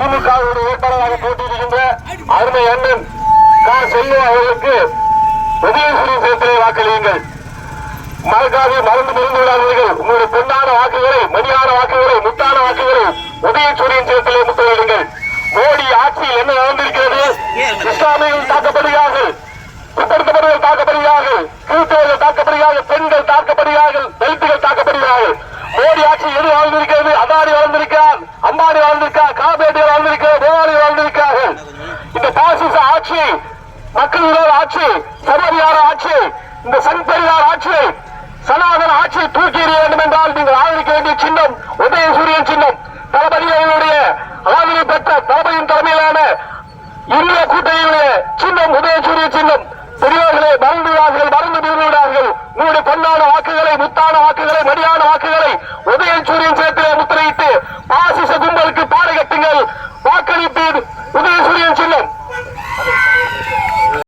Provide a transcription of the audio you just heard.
திமுகவுடைய வேட்பாளராக போட்டியிடுகின்ற அருமை அண்ணன் கா. செல்வம் அவர்களுக்கு உதயசூரிய சேர்த்தலை வாக்களியுங்கள் மறக்காது மறந்து மறந்து விடாதீர்கள் உங்களுடைய பொன்னான வாக்குகளை மணியான வாக்குகளை முத்தான வாக்குகளை உதயசூரியன் சேர்த்தலை முத்திரையிடுங்கள். மோடி ஆட்சியில் என்ன நடந்திருக்கிறது? இஸ்லாமியர்கள் தாக்கப்படுகிறார்கள். பிற்படுத்தப்பட்டவர்கள் தாக்கப்படுகிறார்கள். கிறிஸ்தவர்கள் தாக்கப்படுகிறார்கள். பெண்கள் தாக்கப்படுகிறார்கள். தலித்துகள் தாக்கப்படுகிறார்கள். மோடி ஆட்சி எது வாழ்ந்திருக்கிறது? அதானி வாழ்ந்திருக்கிறார். அம்பானி வாழ்ந்திருக்கார் காபேட்டி வாழ்ந்திருக்கிறார் ஆட்சி. மக்கள் விரோத ஆட்சி. சர்வதிகார ஆட்சி. இந்த சன் பெரியார் ஆட்சி. சனாதன ஆட்சியை தூக்கி எறிய வேண்டும் என்றால் நீங்கள் ஆதரிக்க வேண்டிய சின்னம் உதயசூரியன் சின்னம். தளபதி அவர்களுடைய ஆதரவு பெற்ற தளபதியின் தலைமையிலான இந்திய கூட்டணியுடைய சின்னம் உதயசூரிய சின்னம். பெரியவர்களே மறந்து விடார்கள் மறந்து விழுந்து உங்களுடைய பொன்னான வாக்குகளை முத்தான வாக்குகளை மடியான வாக்குகளை உதயசூரியன் சேத்திலே